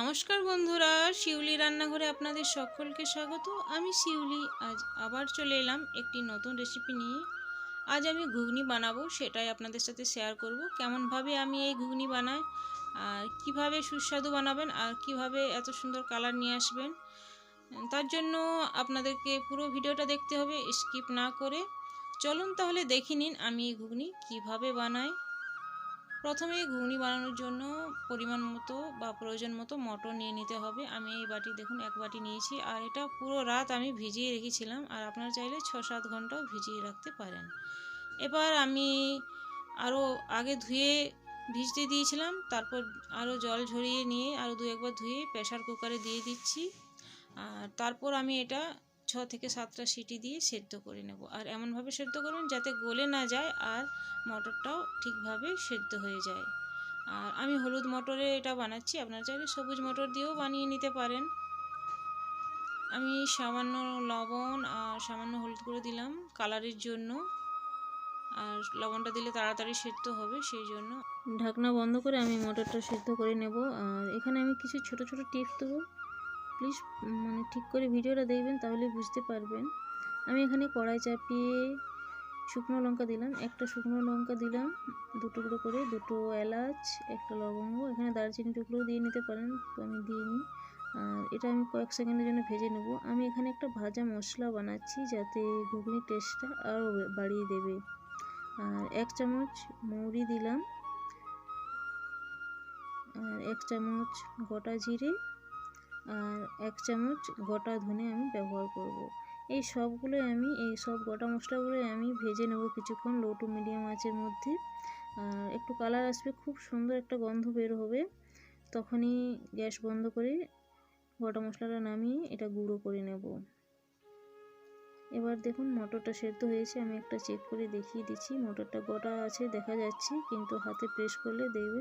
নমস্কার বন্ধুরা, শিউলি রান্নাঘরে আপনাদের সকলকে স্বাগত। আমি শিউলি, আজ আবার চলে এলাম একটি নতুন রেসিপি নিয়ে। আজ আমি ঘুগনি বানাবো, সেটাই আপনাদের সাথে শেয়ার করব। কেমনভাবে আমি এই ঘুগনি বানাই, আর কীভাবে সুস্বাদু বানাবেন, আর কীভাবে এত সুন্দর কালার নিয়ে আসবেন, তার জন্য আপনাদেরকে পুরো ভিডিওটা দেখতে হবে স্কিপ না করে। চলুন তাহলে দেখে নিন আমি এই ঘুগনি কীভাবে বানাই। প্রথমে ঘুগনি বানানোর জন্য পরিমাণ মতো বা প্রয়োজন মতো মটর নিয়ে নিতে হবে। আমি এই বাটি দেখুন, এক বাটি নিয়েছি। আর এটা পুরো রাত আমি ভিজিয়ে রেখেছিলাম। আর আপনারা চাইলে ছ সাত ঘন্টাও ভিজিয়ে রাখতে পারেন। এবার আমি আরও আগে ধুয়ে ভিজতে দিয়েছিলাম। তারপর আরও জল ঝরিয়ে নিয়ে আরও দু একবার ধুয়ে প্রেশার কুকারে দিয়ে দিচ্ছি। আর তারপর আমি এটা ছ থেকে সাতটা সিটি দিয়ে সেদ্ধ করে নেব। আর এমনভাবে সেদ্ধ করুন যাতে গলে না যায় আর মটরটাও ঠিকভাবে সেদ্ধ হয়ে যায়। আর আমি হলুদ মটরে এটা বানাচ্ছি, আপনারা চাইলে সবুজ মটর দিয়েও বানিয়ে নিতে পারেন। আমি সামান্য লবণ আর সামান্য হলুদ করে দিলাম কালারের জন্য। আর লবণটা দিলে তাড়াতাড়ি সেদ্ধ হবে, সেই জন্য। ঢাকনা বন্ধ করে আমি মটরটা সেদ্ধ করে নেব। আর এখানে আমি কিছু ছোট ছোট টিপস দেবো। প্লিজ মানে ঠিক করে ভিডিওটা দেখবেন তাহলে বুঝতে পারবেন। আমি এখানে কড়াই চাপিয়ে শুকনো লঙ্কা দিলাম, একটা শুকনো লঙ্কা দিলাম, দু টুকরো করে, দুটো এলাচ, একটা লবঙ্গ, এখানে দারচিনি টুকরোও দিয়ে নিতে পারেন, তো আমি দিইনি আর এটা আমি কয়েক সেকেন্ডের জন্য ভেজে নেব। আমি এখানে একটা ভাজা মশলা বানাচ্ছি যাতে ঘুগনির টেস্টটা আরও বাড়িয়ে দেবে। আর এক চামচ মৌরি দিলাম। আর এক চামচ গোটা জিরে আর এক চামচ গোটা ধনে আমি ব্যবহার করব। এই সবগুলো আমি, এই সব গোটা মশলাগুলো আমি ভেজে নেব কিছুক্ষণ লো টু মিডিয়াম আঁচের মধ্যে। আর একটু কালার আসবে, খুব সুন্দর একটা গন্ধ বের হবে। তখনই গ্যাস বন্ধ করে গোটা মশলাটা নামিয়ে এটা গুঁড়ো করে নেব। এবার দেখুন মটরটা সেদ্ধ হয়েছে, আমি একটা চেক করে দেখিয়ে দিচ্ছি। মটরটা গোটা আছে, দেখা যাচ্ছে, কিন্তু হাতে প্রেস করলে দেখবে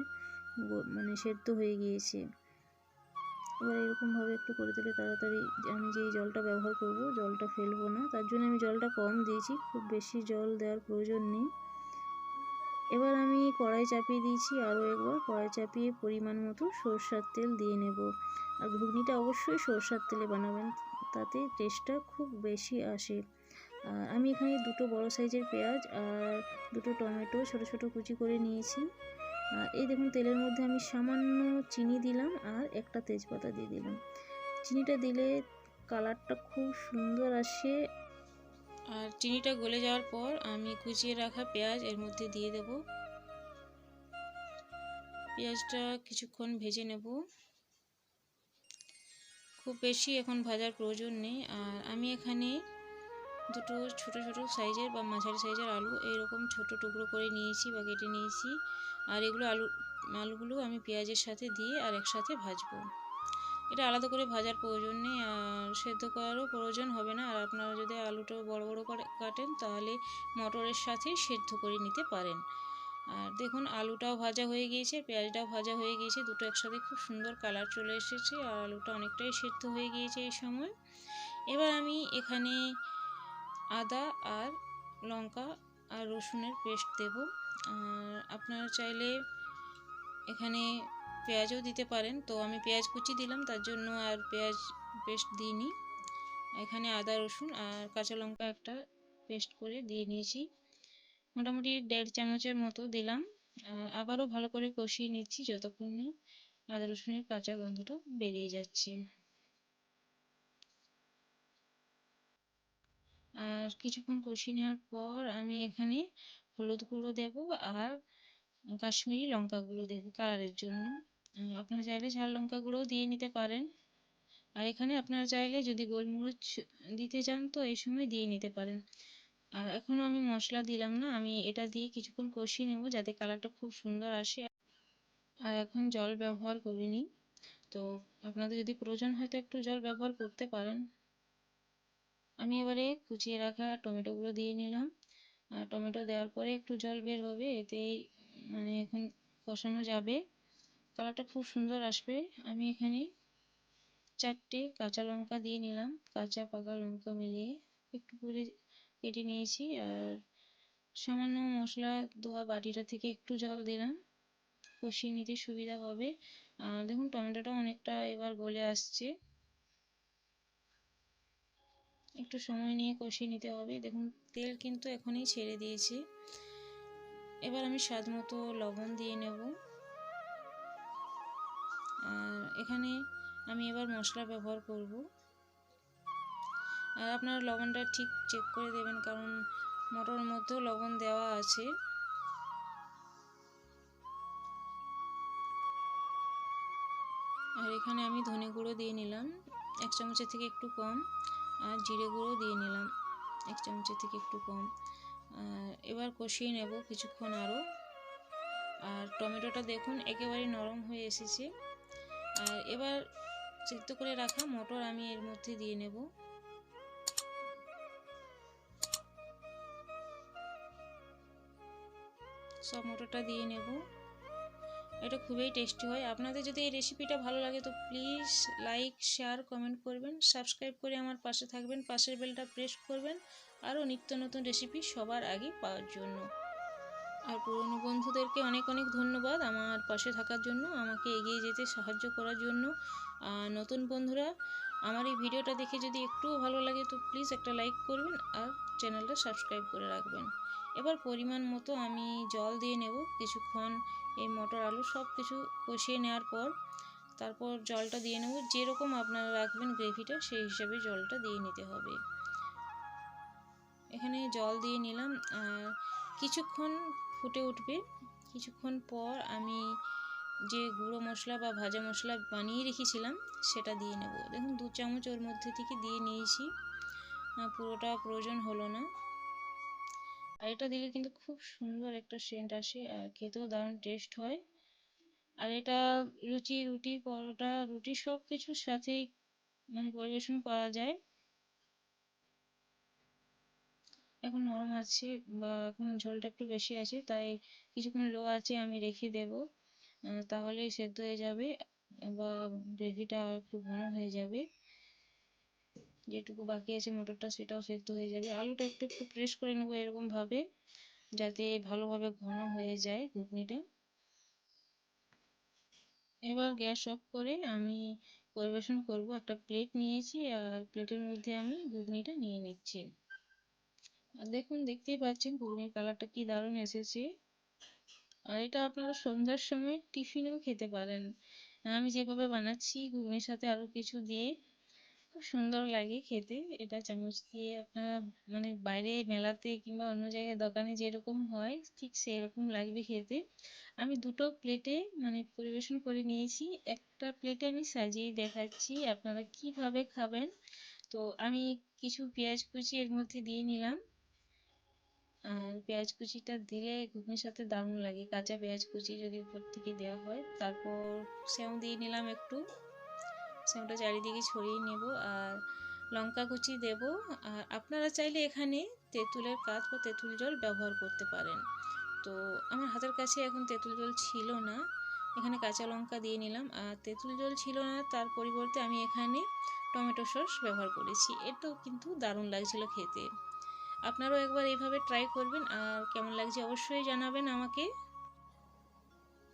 মানে সেদ্ধ হয়ে গিয়েছে। এবার এরকমভাবে একটু করে দিলে তাড়াতাড়ি আমি যেই জলটা ব্যবহার করব, জলটা ফেলব না। তার জন্য আমি জলটা কম দিয়েছি, খুব বেশি জল দেওয়ার প্রয়োজন নেই। এবার আমি কড়াই চাপিয়ে দিয়েছি, আরও একবার কড়াই চাপিয়ে পরিমাণ মতো সরষার তেল দিয়ে নেব। আর ঘুগনিটা অবশ্যই সরষার তেলে বানাবেন, তাতে টেস্টটা খুব বেশি আসে। আর আমি এখানে দুটো বড় সাইজের পেঁয়াজ আর দুটো টমেটো ছোট ছোট কুচি করে নিয়েছি। আর এই দেখুন, তেলের মধ্যে আমি সামান্য চিনি দিলাম আর একটা তেজপাতা দিয়ে দিলাম। চিনিটা দিলে কালারটা খুব সুন্দর আসে। আর চিনিটা গলে যাওয়ার পর আমি কুচিয়ে রাখা পেঁয়াজ এর মধ্যে দিয়ে দেব। পেঁয়াজটা কিছুক্ষণ ভেজে নেব। খুব বেশি এখন ভাজার প্রয়োজন নেই। আর আমি এখানে দুটো ছোট ছোট সাইজের বা মাঝারি সাইজের আলু এইরকম ছোট টুকরো করে নিয়েছি বা কেটে নিয়েছি। আর এগুলো আলু, আলুগুলো আমি পেঁয়াজের সাথে দিয়ে আর একসাথে ভাজবো। এটা আলাদা করে ভাজার প্রয়োজন নেই, আর সেদ্ধ করারও প্রয়োজন হবে না। আর আপনারা যদি আলুটা বড় বড় করে কাটেন, তাহলে মটরের সাথে সেদ্ধ করে নিতে পারেন। আর দেখুন, আলুটাও ভাজা হয়ে গিয়েছে, পেঁয়াজটাও ভাজা হয়ে গিয়েছে, দুটো একসাথে খুব সুন্দর কালার চলে এসেছে, আর আলুটা অনেকটাই সেদ্ধ হয়ে গিয়েছে এই সময়। এবার আমি এখানে আদা আর লঙ্কা আর রসুনের পেস্ট দেব। আর আপনারা চাইলে এখানে পেঁয়াজও দিতে পারেন। তো আমি পেঁয়াজ কুচি দিলাম, তার জন্য আর পেঁয়াজ পেস্ট দিইনি। এখানে আদা, রসুন আর কাঁচা লঙ্কা একটা পেস্ট করে দিয়ে নিয়েছি। মোটামুটি দেড় চামচের মতো দিলাম। আবারও ভালো করে কষিয়ে নিচ্ছি, যতক্ষণ না আদা, রসুনের কাঁচা গন্ধটা বেরিয়ে যাচ্ছে। আর কিছুক্ষণ কষিয়ে নেওয়ার পর আমি এখানে হলুদ গুঁড়ো দেবো আর কাশ্মীরি লঙ্কা গুঁড়ো দেবো কালারের জন্য। আপনারা চাইলে ঝাল লঙ্কা গুঁড়োও দিয়ে নিতে পারেন। আর এখানে আপনারা চাইলে যদি গোলমরিচ দিতে চান তো এই সময় দিয়ে নিতে পারেন। আর এখনও আমি মশলা দিলাম না, আমি এটা দিয়ে কিছুক্ষণ কষিয়ে নেব যাতে কালারটা খুব সুন্দর আসে। আর এখন জল ব্যবহার করিনি তো আপনাদের যদি প্রয়োজন হয় তো একটু জল ব্যবহার করতে পারেন। আমি এবারে কুচিয়ে রাখা টমেটোগুলো দিয়ে নিলাম। আর টমেটো দেওয়ার পরে একটু জল বের হবে, এতেই মানে এখন কষানো যাবে। কালারটা খুব সুন্দর আসবে। আমি এখানে চারটে কাঁচা লঙ্কা দিয়ে নিলাম, কাঁচা পাকা লঙ্কা মিলিয়ে। একটু করে কেটে নিয়েছি, আর সামান্য মশলা ধোয়া বাটিটা থেকে একটু জল দিলাম, কষিয়ে নিতে সুবিধা হবে। আর দেখুন, টমেটোটা অনেকটা এবার গলে আসছে। একটু সময় নিয়ে কষিয়ে নিতে হবে। দেখুন, তেল কিন্তু এখনই ছেড়ে দিয়েছে। এবার আমি স্বাদ মতো লবণ দিয়ে নেব। আর এখানে আমি এবার মশলা ব্যবহার করব। আর আপনারা লবণটা ঠিক চেক করে দেবেন, কারণ মটর মধ্যেও লবণ দেওয়া আছে। আর এখানে আমি ধনে গুঁড়ো দিয়ে নিলাম। এক চামচের থেকে একটু কম। আর জিরে গুঁড়ো দিয়ে নিলাম। এক চামচের থেকে একটু কম। এবার কষিয়ে নেব কিছুক্ষণ আরও। আর টমেটোটা দেখুন একেবারে নরম হয়ে এসেছে। আর এবার সিদ্ধ করে রাখা মটর আমি এর মধ্যে দিয়ে নেব। সব মটরটা দিয়ে নেব। এটা খুবই টেস্টি হয়। আপনাদের যদি এই রেসিপিটা ভালো লাগে তো প্লিজ লাইক শেয়ার কমেন্ট করবেন। সাবস্ক্রাইব করে আমার পাশে থাকবেন। পাশের বেলটা প্রেস করবেন। আরও নিত্য নতুন রেসিপি সবার আগে পাওয়ার জন্য। আর পুরনো বন্ধুদেরকে অনেক অনেক ধন্যবাদ আমার পাশে থাকার জন্য, আমাকে এগিয়ে যেতে সাহায্য করার জন্য। আর নতুন বন্ধুরা, আমার এই ভিডিওটা দেখে যদি একটুও ভালো লাগে তো প্লিজ একটা লাইক করবেন আর চ্যানেলটা সাবস্ক্রাইব করে রাখবেন। এবার পরিমাণ মতো আমি জল দিয়ে নেব। কিছুক্ষণ এই মটর আলু সব কিছু কষিয়ে নেওয়ার পর তারপর জলটা দিয়ে নেব। যেরকম আপনারা রাখবেন গ্রেভিটা, সেই হিসাবে জলটা দিয়ে নিতে হবে। এখানে জল দিয়ে নিলাম। আর কিছুক্ষণ ফুটে উঠবে। কিছুক্ষণ পর আমি যে গুঁড়ো মশলা বা ভাজা মশলা বানিয়ে রেখেছিলাম, সেটা দিয়ে নেব। দেখুন, দু চামচ ওর মধ্যে থেকে দিয়ে নিয়েছি। পুরোটা প্রয়োজন হলো না। আর এটা দিলে কিন্তু খুব সুন্দর একটা সেন্ট আসে, আর খেতেও দারুণ টেস্ট হয়। আর এটা লুচি রুটি, পরোটা, রুটি সব কিছুর সাথেই মানে পরিবেশন করা যায়। এখন নরম আছে বা এখন ঝোলটা একটু বেশি আছে, তাই কিছুক্ষণ লো আছে আমি রেখে দেব। তাহলেই সেদ্ধ হয়ে যাবে বা গ্রেভিটা একটু ঘন হয়ে যাবে। যেটুকু বাকি আছে মটরটা, সেটাও সেদ্ধ হয়ে যাবে। আলুটা একটু একটু প্রেস করে নেব এরকমভাবে, যাতে ভালোভাবে ঘন হয়ে যায় ঘুগনিটা। এবার গ্যাস অফ করে আমি পরিবেশন করব। একটা প্লেট নিয়েছি, আর প্লেটের মধ্যে আমি ঘুগনিটা নিয়ে নিচ্ছি। আর দেখুন, দেখতেই পাচ্ছেন ঘুগনির কালারটা কি দারুণ এসেছে। আর এটা আপনারা সন্ধ্যার সময় টিফিনেও খেতে পারেন। আমি যেভাবে বানাচ্ছি, ঘুগনির সাথে আরও কিছু দিয়ে খুব সুন্দর লাগে খেতে। এটা চামচ দিয়ে আপনারা মানে বাইরে মেলাতে কিংবা অন্য জায়গায় দোকানে যেরকম হয়, ঠিক সেরকম লাগবে খেতে। আমি দুটো প্লেটে মানে পরিবেশন করে নিয়েছি। একটা প্লেটে আমি সাজিয়ে দেখাচ্ছি আপনারা কীভাবে খাবেন। তো আমি কিছু পেঁয়াজ কুচি এর মধ্যে দিয়ে নিলাম। আর পেঁয়াজ কুচিটা দিলে ঘুগনির সাথে দারুণ লাগে। কাঁচা পেঁয়াজ কুচি যদি উপর থেকে দেওয়া হয়, তারপর সেও দিয়ে নিলাম একটু। সেটা চারিদিকে ছড়িয়ে নেব আর লঙ্কা কুচি দেব। আর আপনারা চাইলে এখানে তেঁতুলের কাজ বা তেঁতুল জল ব্যবহার করতে পারেন। তো আমার হাতের কাছে এখন তেঁতুল জল ছিল না। এখানে কাঁচা লঙ্কা দিয়ে নিলাম। আর তেঁতুল জল ছিল না, তার পরিবর্তে আমি এখানে টমেটো সস ব্যবহার করেছি। এটাও কিন্তু দারুণ লাগছিল খেতে। আপনারাও একবার এইভাবে ট্রাই করবেন। আর কেমন লাগছে অবশ্যই জানাবেন আমাকে।